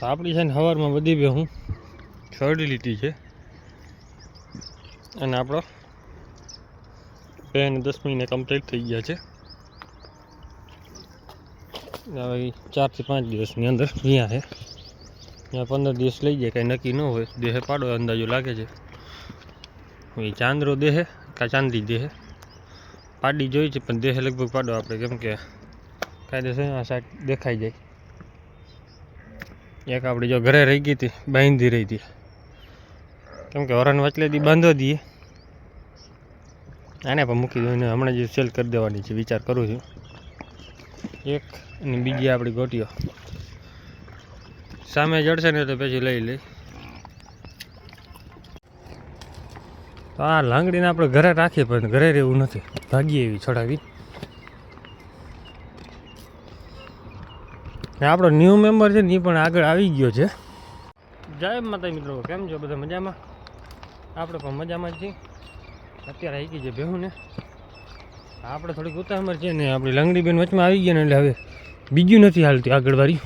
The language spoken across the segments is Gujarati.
તો આપણી છે ને સવારમાં બધી બે હું છોડી લીધી છે. અને આપણો બે ને દસ મહિને કમ્પ્લીટ થઈ ગયા છે. હવે ચારથી પાંચ દિવસની અંદર અહીંયા છે. ત્યાં પંદર દિવસ લઈ જાય, કાંઈ નક્કી ન હોય. દેહે પાડો, અંદાજો લાગે છે. એ ચાંદરો દેહે કા ચાંદી દેહે? પાડી જોઈ છે, પણ દેહે લગભગ પાડો આપણે. કેમ કે કાયદેસર આ સાઈડ દેખાઈ જાય. એક આપણી જો ઘરે રહી ગઈ હતી, બાંધી રહી હતી. કેમ કે વરણ વચલેથી બાંધો દઈએ આને પણ મૂકી દઉં હમણાં જે સેલ કરી દેવાની છે, વિચાર કરું છું. એક અને બીજી આપણી ગોટીઓ. સામે જડશે ને તો પછી લઈ લઈ. તો આ લાંગડીને આપણે ઘરે રાખીએ પણ ઘરે રહેવું નથી. ભાગીએ એવી છોડાવી ને આપણો ન્યૂ મેમ્બર છે ને એ પણ આગળ આવી ગયો છે. જય માતા મિત્રો, કેમ છો બધા મજામાં? આપણે પણ મજામાં જ છીએ. અત્યારે આવી ગઈ છે બેહું ને આપણે થોડીક ઉતામર છે ને આપણી લંગડી બેન વચમાં આવી ગયા ને એટલે હવે બીજું નથી હાલતી આગળ વાળી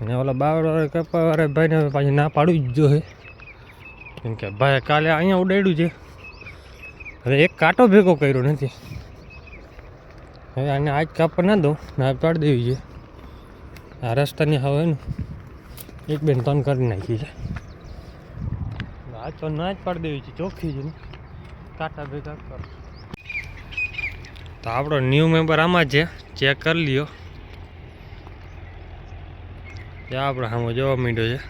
અને ઓલા બાવળવાળા કપાવાળા ભાઈને હવે પાછી ના પાડવી જ જોઈએ. કેમ કે ભાઈ કાલે અહીંયા ઉડાડ્યું છે. હવે એક કાંટો ભેગો કર્યો નથી. હવે આને આજ કાપડ ના દઉં. ના પાડી દેવી છે. આ રસ્તાની હવે ને એક બેન તન કરી નાખી છે. આ તો ના જ પાડી દેવી છે. ચોખ્ખી છે ને. કાંટા ભેગા કર. તો આપણો ન્યૂ મેમ્બર આમાં છે. ચેક કરી લ્યો. ત્યાં આપણે સામે જોવા માંડ્યો છે.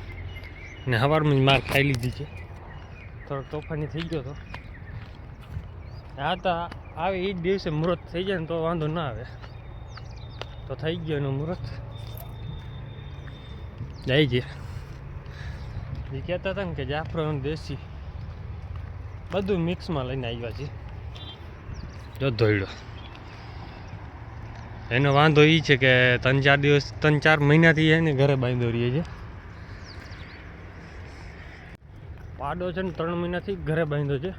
ને સવારમાં જ માર ખાઈ લીધી છે. થોડોક તોફાની થઈ ગયો હતો આ તો આવી એ જ દિવસે મુહૂર્ત થઈ જાય ને તો વાંધો ના આવે. તો થઈ ગયો એનું મુહૂર્ત જાય છે એ કહેતા હતા ને કે જાફરો દેશી બધું મિક્સમાં લઈને આવ્યા છે જો ધોઈડો એનો વાંધો એ છે કે ત્રણ ચાર દિવસ, ત્રણ ચાર મહિનાથી એને ઘરે બાંધો રહીએ છીએ પાડો છે ને ત્રણ મહિનાથી ઘરે બાંધ્યો છે.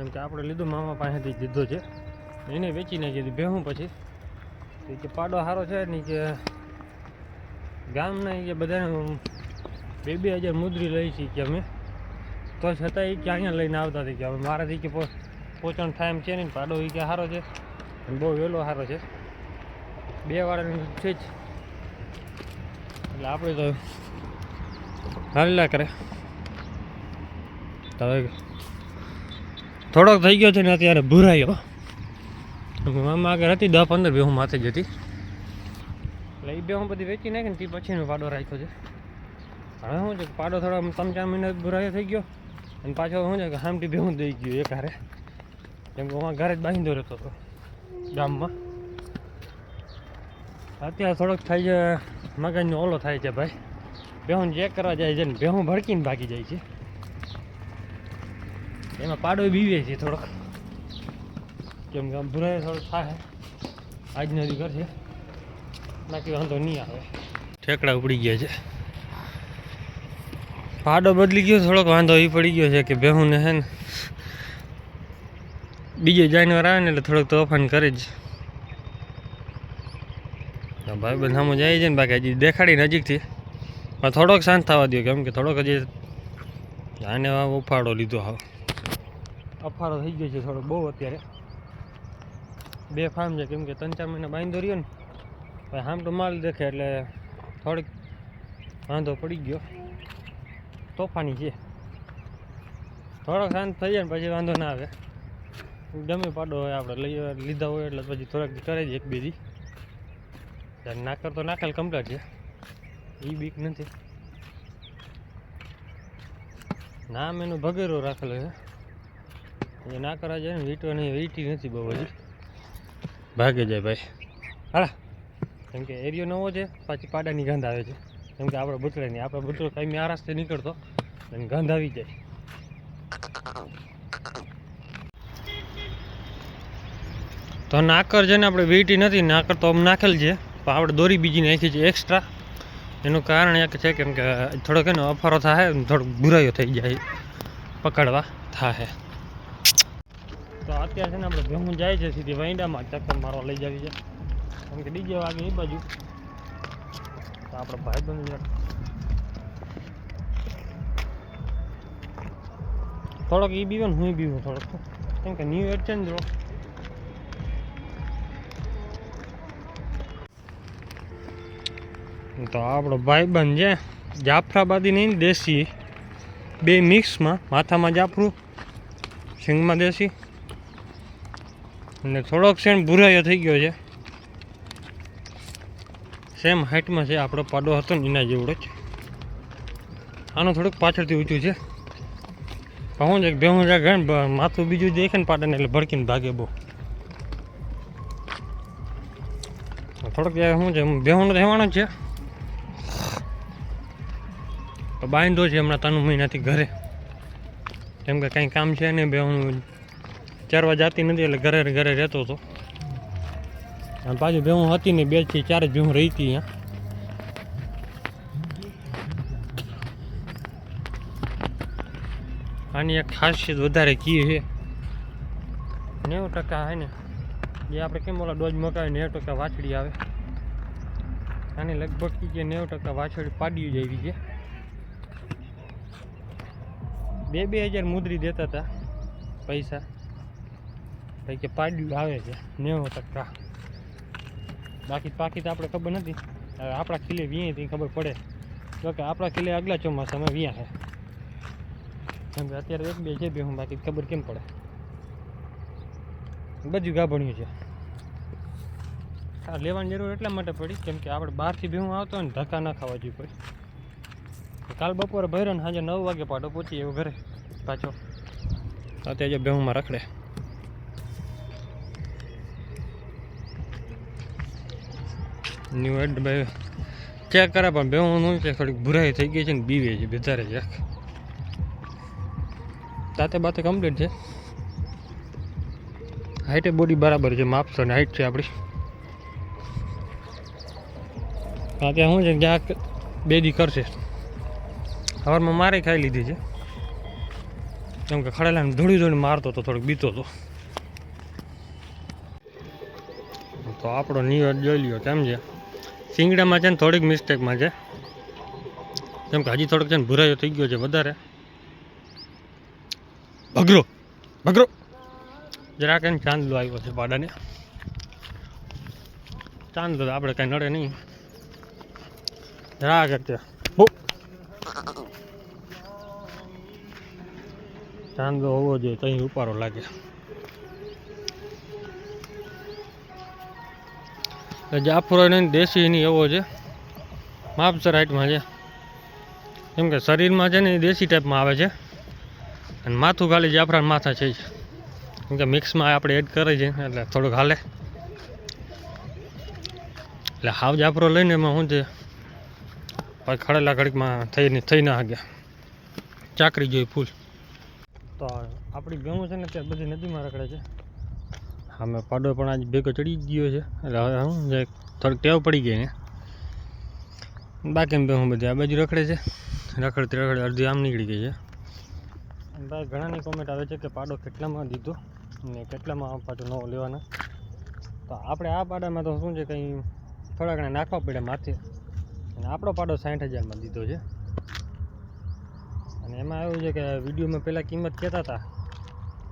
કેમ કે આપણે લીધું, મામા પાસેથી જ લીધો છે. એને વેચી નાખી દીધું ભેહું પછી. કે પાડો સારો છે ને કે ગામના કે બધાને બે બે હજાર મુદ્રી લઈ છીએ કે અમે. તો છતાં એ કે અહીંયા લઈને આવતા હતી કે હવે મારાથી કે પોચણ એમ છે નહીં પાડો એ કે સારો છે. અને બહુ વહેલો સારો છે. બે વાળાની છે જ. એટલે આપણે તો હાલ્યા કરે. તો થોડોક થઈ ગયો છે ને અત્યારે ભૂરાયો. મામા આગળ હતી દસ પંદર બેહું માથે જ હતી. એટલે એ બેહું બધી વેચી નાખી ને તે પછીનો પાડો રાખ્યો છે. હવે શું છે પાડો થોડો ત્રણ ચાર મહિના ભૂરાયો થઈ ગયો. અને પાછો શું છે કે હામટી બેહું દઈ ગયો એક હારે. કેમ કે હું ઘરે જ બાંધો રહેતો હતો, ગામમાં. અત્યારે થોડોક થાય છે, મગજનો ઓલો થાય છે ભાઈ. બેહું ચેક કરવા જાય છે ને બેહું ભડકીને ભાગી જાય છે. એમાં પાડો બીવે છે થોડોક. કેમ કે આમ ભૂરાય થોડોક થાય. આજનો દી કરશે બાકી વાંધો નહીં આવે. ઠેકડા ઉપડી ગયા છે. પાડો બદલી ગયો, થોડોક વાંધો એ પડી ગયો છે કે બેહુને હે ને. બીજો જાનવર આવે ને એટલે થોડોક તોફાન કરે જ. ભાઈ બંધ સામું જાય છે ને બાકી હજી દેખાડી નજીકથી. પણ થોડોક શાંત થવા દો કેમ કે થોડોક હજી આને ઉફાળો લીધો હાવ. અફાળો થઈ ગયો છે થોડો બહુ અત્યારે. બે ફાર્મ છે, કેમ કે ત્રણ ચાર મહિના બાંધો રહ્યો ને ભાઈ આમ તો માલ દેખે એટલે થોડીક વાંધો પડી ગયો. તોફાની છે. થોડોક શાંત થઈ જાય ને પછી વાંધો ના આવે. ગમે પાડો હોય આપણે લઈ લીધા હોય એટલે પછી થોડાક કરે જ એક બીજી નાકર તો નાખેલ કમ્પ્લેટ છે. એ બીક નથી. નામ એનું ભગેરો રાખેલો છે. એ ના કરવા જાય ને, વીટો નહીં વીટી નથી બહુ હજી. ભાગે જાય ભાઈ. હાલા. કેમ કે એરિયો નવો છે, પાછી પાડાની ગંધ આવે છે. કેમ કે આપણે બુતળે નહીં આપણે બુતળો કાંઈ આ રસ્તે નીકળતો, અને ગંધ આવી જાય. તો નાકર છે ને આપણે વીટી નથી, નાકર તો આમ નાખેલ છે, પણ આપણે દોરી બીજી નાખી છે એક્સ્ટ્રા એનું કારણ એક છે કેમ કે, થોડોક એનો અફારો થાય થોડોક બુરાયો થઈ જાય, પકડવા થાય. તો અત્યારે છે ને આપણે ભેહું જાય છે સીધી વાંડામાં, ચક્કર મારવા લઈ જવી છે. કેમ કે ડીજે વાગે એ બાજુ. તો આપણો ભાઈ બંધ થોડોક એ બીવો ને હું બીવું થોડોક. કેમ કે ન્યૂ યર છે ને જો તો આપણો ભાઈબંધ છે, જાફરાબાદી નહીં, દેશી. બે મિક્સમાં માથામાં જાફરું સિંગમાં દેશી. અને થોડોક સેણ ભૂરાયો થઈ ગયો છે. સેમ હાઇટમાં છે આપણો પાડો હતો ને એના જેવડો જ. આનું થોડુંક પાછળથી ઊંચું છે. હું કે ભેહું જા ગણ માથું બીજું દેખે ને પાડાને એટલે ભડકીને ભાગે બહુ. થોડોક શું છે ભેહું રહેવાનો જ છે. બાંધો છે હમણાં ત્રણ મહિનાથી ઘરે. કેમ કે કાંઈ કામ છે નહીં બે હું ચારવા જતી નથી એટલે ઘરે ઘરે રહેતો હતો. અને પાછું ભેહું હતી ને બેથી ચાર જ ભેહું રહી હતી અહીંયા. આની એક ખાસિયત વધારે કી છે. નેવું ટકા હે ને જે આપણે કેમ ઓલા ડોજ મકાવી નેવું ટકા વાછડી આવે. આની લગભગ કી કે નેવું ટકા વાછડી પાડી જેવી છે. બે બે હજાર મુદ્રી દેતા હતા પૈસા. ભાઈ કે પાડ્યું આવે છે, નેવું ટકા. બાકી પાકી તો આપણે ખબર નથી. હવે આપણા ખીલે વીએ તે ખબર પડે. જો કે આપણા ખીલે આગલા ચોમાસામાં વ્યા છે. કેમ અત્યારે એક બે છે બે, હું બાકી ખબર કેમ પડે. બધું ગાભણ્યું છે. આ લેવાની જરૂર એટલા માટે પડી, કેમ કે આપણે બહારથી ભેહું આવતો હોય ને ધક્કા ના ખાવા જોઈએ કોઈ કાલ બપોરે ભર્યો ને સાંજે નવ વાગે પાટો પહોંચી એવું ઘરે પાછો. અત્યારે જે બેહુંમાં રખડે. ન્યુ એડ ભાઈ ચેક કરે પણ બેહું નું છે થોડીક ભૂરાઈ થઈ ગઈ છે ને બીવે છે, બધારે છે. તાતે બાતે કમ્પ્લીટ છે. હાઈટે બોડી બરાબર છે માપસર ને હાઈટ છે આપણી ત્યાં શું છે કે બેદી બે કરશે. સવારમાં મારે ખાઈ લીધી છે. કેમ કે ખડેલાને ધોળી ધોળી મારતો હતો થોડોક બીતો હતો તો આપણો નિયર જોઈ લ્યો, કેમ છે? શિંગડામાં છે ને થોડીક મિસ્ટેકમાં છે. કેમ કે હજી થોડોક છે ને ભૂરાયો થઈ ગયો છે વધારે. ભગરો ભગરો. જરાક એને ચાંદલો આવ્યો છે પાડાને. ચાંદલો આપણે કાંઈ નડે નહીં. જરાક અત્યારે ચાંદલો હોવો જોઈએ તો અહીં ઉપાડો લાગે. જાફરો નહીં દેશી એની એવો છે. માપસર હાઈટમાં છે. કેમ કે શરીરમાં છે ને દેશી ટાઈપમાં આવે છે. અને માથું ખાલી જાફરાન માથા છે કેમ કે મિક્સમાં આપણે એડ કરે છે, એટલે થોડુંક હાલે. એટલે હાવ જાફરો લઈને એમાં શું છે? પછી ખડેલા ઘડીકમાં થઈ થઈ ના ગયા ચાકરી જોઈ ફૂલ. તો આપણી ગમું છે ને ત્યાં બધી નદીમાં રખડે છે. અમે પાડો પણ આજ ભેગો ચડી ગયો છે. એટલે હવે હું જે થોડીક ટેવ પડી ગઈ ને. બાકી બે હું બધી આ બાજુ રખડે છે. રખડતી રખડે અડધી આમ નીકળી ગઈ છે. ભાઈ, ઘણાની કોમેન્ટ આવે છે કે પાડો કેટલામાં દીધો ને કેટલામાં પાછો નવો લેવાના. તો આપણે આ પાડામાં તો શું છે કંઈ થોડા ઘણા નાખવા પડે માથે. અને આપણો પાડો સાઠ હજારમાં દીધો છે. અને એમાં એવું છે કે વિડીયોમાં પહેલાં કિંમત કહેતા હતા.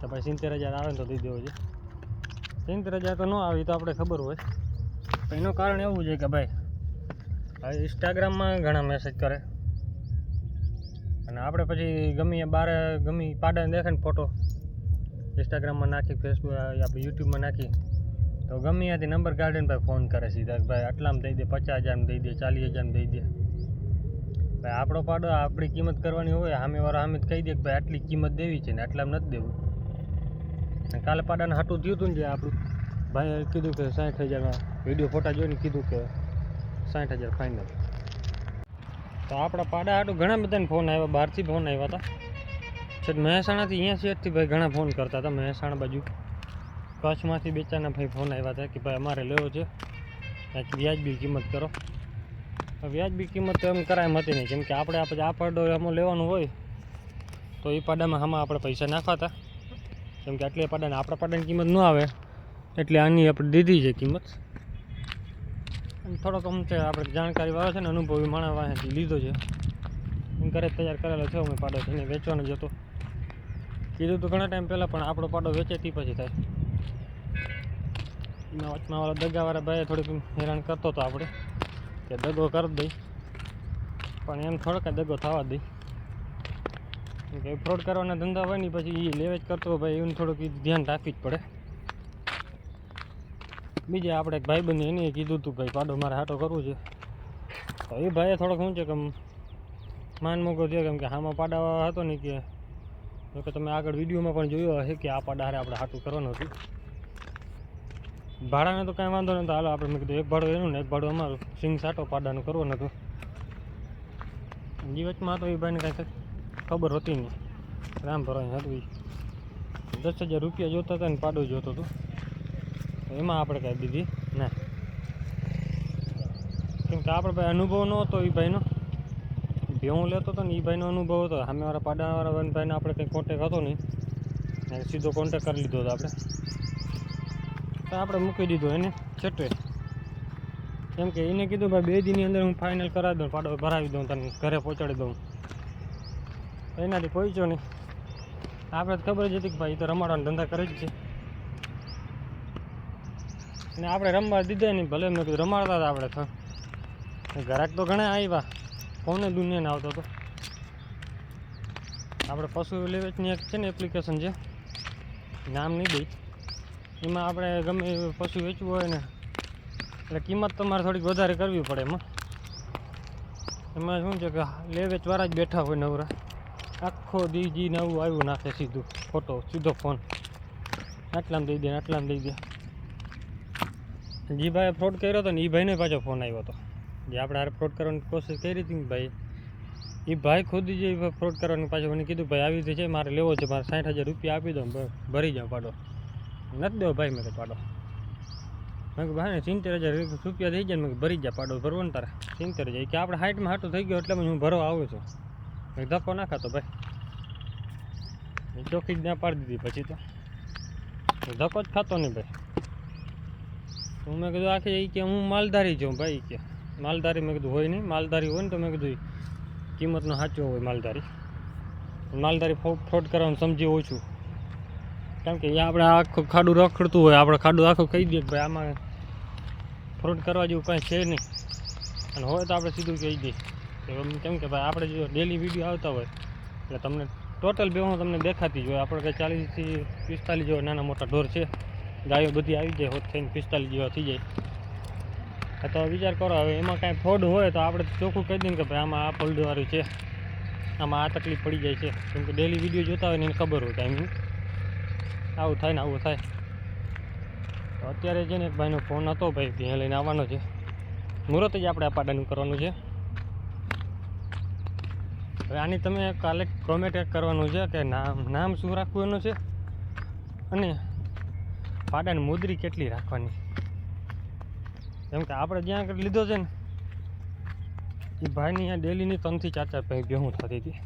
તો ભાઈ સિત્તેર હજાર આવે ને તો દઈ દેવો છે. સિત્તેર હજાર તો ન આવી, તો આપણે ખબર હોય. એનું કારણ એવું છે કે ભાઈ હવે ઇન્સ્ટાગ્રામમાં ઘણા મેસેજ કરે. અને આપણે પછી ગમી એ બારે, ગમી ઈ પાડાને દેખે ને ફોટો ઇન્સ્ટાગ્રામમાં નાખી ફેસબુક આપણે યુટ્યુબમાં નાખી. તો ગમે ત્યાંથી નંબર કાઢીને ભાઈ ફોન કરે સીધા ભાઈ, આટલામાં દઈ દે પચાસ હજારમાં દઈ દે ચાલીસ હજારમાં દઈ દે. ભાઈ, આપણો પાડો, આપણી કિંમત કરવાની હોય સામે વાળા સામે કહી દે કે ભાઈ, આટલી કિંમત દેવી છે ને આટલામાં નથી દેવું. કાલે પાડાને હાટું થયું હતું ને જે આપણું. ભાઈએ કીધું કે સાઠ હજારમાં વીડિયો ફોટા જોઈને કીધું કે સાઠ હજાર ફાઇનલ તો આપણા પાડા હાટું ઘણા બધાને ફોન આવ્યા, બહારથી ફોન આવ્યા હતા. છેક મહેસાણાથી અહીંયા શેરથી ભાઈ ઘણા ફોન કરતા હતા, મહેસાણા બાજુ. કચ્છમાંથી બેચાના ભાઈ ફોન આવ્યા હતા કે ભાઈ અમારે લેવો છે. વ્યાજબી કિંમત કરો. વ્યાજબી કિંમત તો એમ કરાય હતી નહીં. કેમ કે આપણે આપણે આ પાડો એમાં લેવાનું હોય, તો એ પાડામાં આમાં આપણે પૈસા નાખવાતા. કેમ કે આટલી પાડાને આપણા પાડાની કિંમત ન આવે. એટલે આની આપણે દીધી છે કિંમત. અને થોડોક અમ આપણે જાણકારી વાળો છે ને અનુભવી માણસ વાંચી લીધો છે. હું ઘરે તૈયાર કરેલો છે, અમે પાડો એને વેચવાનો જ હતો. કીધું તો ઘણા ટાઈમ પહેલાં, પણ આપણો પાડો વેચે તે પછી થાય. એના વચમાં વાળા દગાવાળા ભાઈએ થોડીક હેરાન કરતો હતો આપણે, કે દગો કરી દઈ. પણ એમ થોડોક દગો થવા દઈ. કે ફ્રોડ કરવાના ધંધા હોય ને પછી એ લેવેચ કરતો હોય ભાઈ એવું થોડુંક ધ્યાન રાખવી જ પડે. બીજે આપણે એક ભાઈબંધ એને કીધું હતું ભાઈ, પાડો, મારે હાટો કરવું છે. તો એ ભાઈએ થોડોક શું છે કે, માન મોકો થયો કેમ કે હામાં પાડા હતો ને કે, જો કે તમે આગળ વિડીયોમાં પણ જોયો હશે કે આ પાડા હારે આપણે હાટું કરવાનું હતું. ભાડાને તો કાંઈ વાંધો નહોતો. હાલો, આપણે મેં કીધું, એક ભાડું એનું ને એક ભાડું અમારું. સિંગ સાટો પાડાનું કરવાનું હતું જીવતમાં તો એ ભાઈને કાંઈ ખબર હતી નહીં. રામ ભરાય હતું દસ હજાર રૂપિયા જોતા હતા ને પાડો જોતો હતો. એમાં આપણે કાંઈ દીધી? ના. કેમ કે આપણે ભાઈ અનુભવ ન હતો એ ભાઈનો. ભેહું લેતો હતો ને એ ભાઈનો અનુભવ હતો. સામેવાળા પાડાવાળા ભાઈને આપણે કંઈ કોન્ટેક હતો નહીં. સીધો કોન્ટેક કરી લીધો હતો આપણે. તો આપણે મૂકી દીધો એને. છેટે કેમ કે એને કીધું, ભાઈ, બે દિનની અંદર હું ફાઇનલ કરાવી દઉં પાડો ભરાવી દઉં તને, ઘરે પહોંચાડી દઉં. એનાથી પહોંચ્યો નહીં. આપણે તો ખબર જ હતી કે ભાઈ તો રમાડવાનો ધંધા કરે જ છે. અને આપણે રમવા દીધા નહીં, ભલે મેં કીધું રમાડતા હતા આપણે તો. ઘરાક તો ઘણા આવ્યા કોને દુનિયાને આવતો હતો આપણે પશુ લેવેચની એક છે ને એપ્લિકેશન છે નામ નહીં દઈ. એમાં આપણે ગમે પશુ વેચવું હોય ને, એટલે કિંમત તમારે થોડીક વધારે કરવી પડે એમાં. એમાં શું છે કે લે વેચવાળા જ બેઠા હોય નવરા. આખો દીજી નવું આવ્યું નાખે સીધું. ફોટો, સીધો ફોન. આટલામાં દઈ દે, આટલામાં દઈ દે. જે ભાઈએ ફ્રોડ કર્યો હતો ને એ ભાઈને પાછો ફોન આવ્યો હતો જે આપણે હારે ફ્રોડ કરવાની કોશિશ કરી હતી ને ભાઈ એ ભાઈ ખુદ જે ફ્રોડ કરવાની પાછું મને કીધું, ભાઈ, આવી રીતે છે, મારે લેવો છે, મારે સાઠ હજાર રૂપિયા આપી દો ભરી જાઓ પાડો. નથી દેવો ભાઈ મેં પાડો. મેં ભાઈ ને સિત્તેર હજાર રૂપિયા થઈ જાય મેં ભરી જા પાડો, ભરવો ને તારે. સિત્તેર હજાર કે આપણે હાઇટમાં હાટું થઈ ગયો, એટલે હું ભરવા આવું છું. ધક્કો ના ખાતો ભાઈ? ચોખ્ખી જ ના પાડી દીધી પછી તો. ધક્કો જ ખાતો નહીં ભાઈ. હું મેં કીધું આખી એ કે હું માલધારી છું ભાઈ કે. માલધારી મેં કીધું હોય નહીં. માલધારી હોય ને તો મેં કીધું કિંમતનો સાચો હોય માલધારી. માલધારી ફ્રોડ કરવાનું સમજી ઓછું કારણ કે એ આપણે આખું ખાડું રખડતું હોય. આપણે ખાડું આખું કહી દઈએ ભાઈ આમાં ફ્રોડ કરવા જેવું કાંઈ છે નહીં. અને હોય તો આપણે સીધું કહી દઈએ. કેમ કે ભાઈ આપણે જો ડેલી વીડિયો આવતા હોય, એટલે તમને ટોટલ બેહું તમને દેખાતી જ હોય. આપણે કંઈ ચાલીસથી પિસ્તાલીસ જેવા નાના મોટા ઢોર છે. ગાયો બધી આવી જાય, હોત થઈને પિસ્તાલીસ જેવા થઈ જાય. તો વિચાર કરો, હવે એમાં કાંઈ ફ્રોડ હોય તો આપણે ચોખ્ખું કહી દઈએ કે ભાઈ આમાં આ ફોલ્ડવાળું છે. આમાં આ તકલીફ પડી જાય છે. કેમ કે ડેલી વીડિયો જોતા હોય ને એને ખબર હોય ટાઈમની આવું થાય ને આવું થાય. તો અત્યારે છે ને એક ભાઈનો ફોન હતો ભાઈ, ત્યાં લઈને આવવાનો છે. મુહૂર્ત જ આપણે આ પાડાનું કરવાનું છે. હવે આની તમે કાલે કોમેન્ટ કરવાનું છે કે નામ નામ શું રાખવું એનું છે? અને પાડાની મુદ્રી કેટલી રાખવાની કેમ કે આપણે જ્યાં આગળ લીધો છે ને, એ ભાઈની અહીંયા ડેલીની ત્રણથી ચાર ચાર પૈ ભેહું થતી હતી.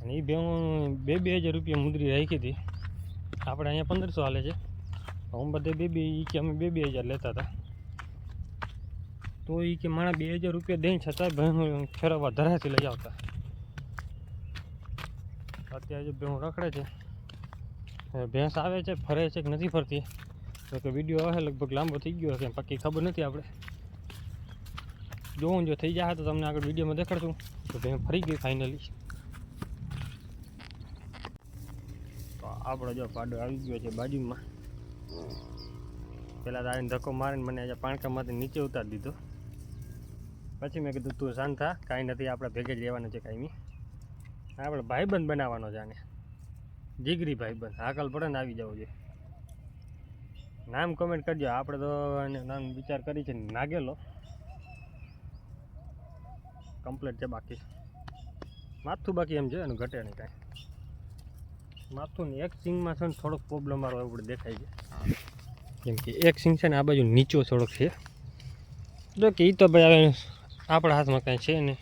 અને એ ભેહું બે બે હજાર રૂપિયા મુદ્રી રાખી હતી. આપણે અહીંયા પંદરસો હાલે છે. હું બધે બે બે એ કે અમે બે બે હજાર લેતા હતા. તો એ કે માણસ બે હજાર રૂપિયા દઈને છતાં ભેહું ફેરવવા ધરાથી લઈ આવતા. અત્યારે જે ભેહું રખડે છે. ભેંસ આવે છે, ફરે છે કે નથી ફરતી? તો કે વીડિયો આવે લગભગ લાંબો થઈ ગયો છે પાકી ખબર નથી આપણે. જોઉં જો થઈ જાય તો તમને આગળ વિડીયોમાં દેખાડશું. તો ભેં ફરી ગઈ ફાઇનલી તો આપણો જો પાડો આવી ગયો છે બાજુમાં. પહેલાં તારીને ધક્કો મારીને મને આજે પાણકામાંથી નીચે ઉતારી દીધો. પછી મેં કીધું, તું શાંત થા, કાંઈ નથી, આપણે ભેગે જ રહેવાનું છે કાંઈ નહીં આપણે ભાઈબંધ બનાવવાનો છે આને. જીગરી ભાઈબંધ. હાકલ પડે ને આવી જવું જોઈએ નામ કમેન્ટ કરજો. આપણે તો નામ વિચાર કરી છે નાગેલો. કમ્પ્લેટ છે બાકી. માથું બાકી એમ છે એનું ઘટે નહીં કાંઈ. માથું ને એક સિંગમાં છે ને થોડોક પ્રોબ્લેમ મારો એવું દેખાય છે. કેમ કે એક સિંગ છે ને આ બાજુ નીચો થોડોક છે. જો કે એ તો ભાઈ હવે આપણા હાથમાં કાંઈ છે નહીં.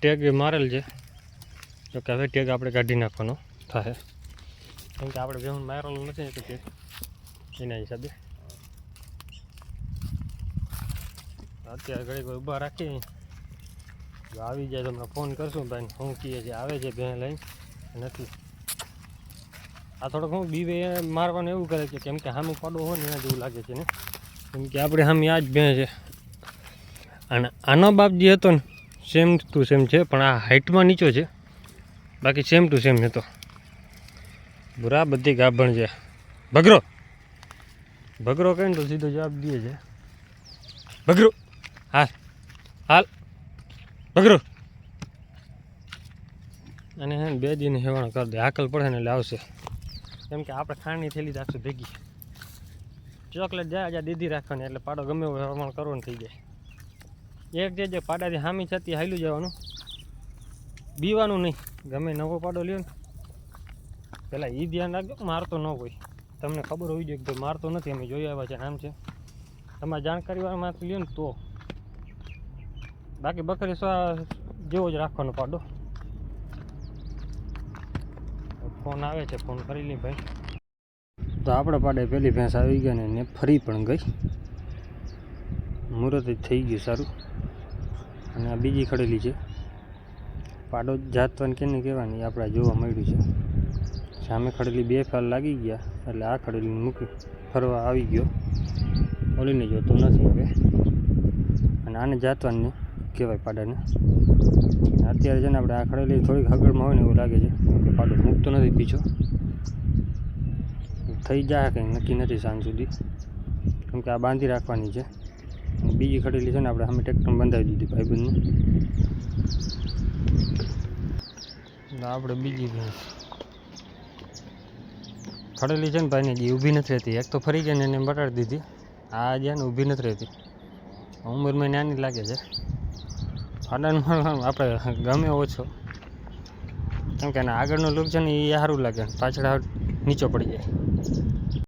ટેગ મારેલ છે. જો કે હવે ટેગ આપણે કાઢી નાખવાનો થાય. કેમ કે આપણે જેવું મારેલું નથી ને ટેગ એના હિસાબે. અત્યારે ઘડી કોઈ ઊભા રાખી જો આવી જાય તો તમને ફોન કરશું ભાઈ શું કહીએ છે આવે છે ભેં લઈને. નથી. આ થોડોક હું બીવે મારવાનું એવું કરે છે કેમ કે સામે પાડો હોય ને એના જેવું લાગે છે ને. કેમ કે આપણે સામે આ જ ભેં છે. અને આનો બાપ જે હતો ને સેમ ટુ સેમ છે, પણ આ હાઇટમાં નીચો છે. બાકી સેમ ટુ સેમ હતો. બુરા બધી ગાભણ છે. ભગરો! ભગરો કહે ને તો સીધો જવાબ દે છે. ભગરો! હાલ. હાલ. ભગરો! અને હે બે દિન હેવાણ કરી દે. હાકલ પડે ને એટલે આવશે. કેમ કે આપણે ખાંડની થેલી રાખશું ભેગી. ચોકલેટ જાય, આજે દીધી રાખવાની, એટલે પાડો ગમે એવો હેવાણ કરવાનું થઈ જાય. એક જે જે પાડાથી હામી છતી હાલ્યું જવાનું. બીવાનું નહીં. ગમે નવો પાડો લ્યો ને. પહેલાં એ ધ્યાન રાખજો, મારતો ન હોય. તમને ખબર હોવી જોઈએ કે ભાઈ મારતો નથી, અમે જોઈ આવ્યા છે આમ છે. તમારે જાણકારી વાળામાંથી લ્યો ને તો. બાકી બકરી જેવો જ રાખવાનો પાડો. ફોન આવે છે, ફોન કરી લી ભાઈ. તો આપણે પાડે પેલી ભેંસ આવી ગઈ ને ફરી પણ ગઈ. મુહૂર્ત થઈ ગયું સારું. અને આ બીજી ખડેલી છે. પાડો જાતવાન કેને કહેવાની આપણે જોવા મળ્યું છે. સામે ખડેલી બે ફાલ લાગી ગયા, એટલે આ ખડેલી મૂકી ફરવા આવી ગયો. ઓલીને જોતો નથી હવે. અને આને જાતવાનને કહેવાય પાડાને. અત્યારે છે ને આપણે આ ખડેલી થોડીક હગડમાં હોય ને એવું લાગે છે કે પાડો મૂકતો નથી પીછો. થઈ જાય કંઈ, નક્કી નથી સાંજ સુધી. કેમ કે આ બાંધી રાખવાની છે. બીજી ખડેલી છે ને આપણે સામે ટ્રેક્ટર બંધાવી દીધી ભાઈબંધને. આપણે બીજી ખડેલી છે ને ભાઈને જે ઊભી નથી રહેતી. એક તો ફરી ગઈ ને એને બટાડી દીધી. આ જે ને ઊભી નથી રહેતી. ઉંમરમાં નાની લાગે છે. ફાડાનું આપણે ગમે ઓછો કેમ કે આગળનો લુક છે ને એ સારું લાગે. પાછળ નીચો પડી જાય.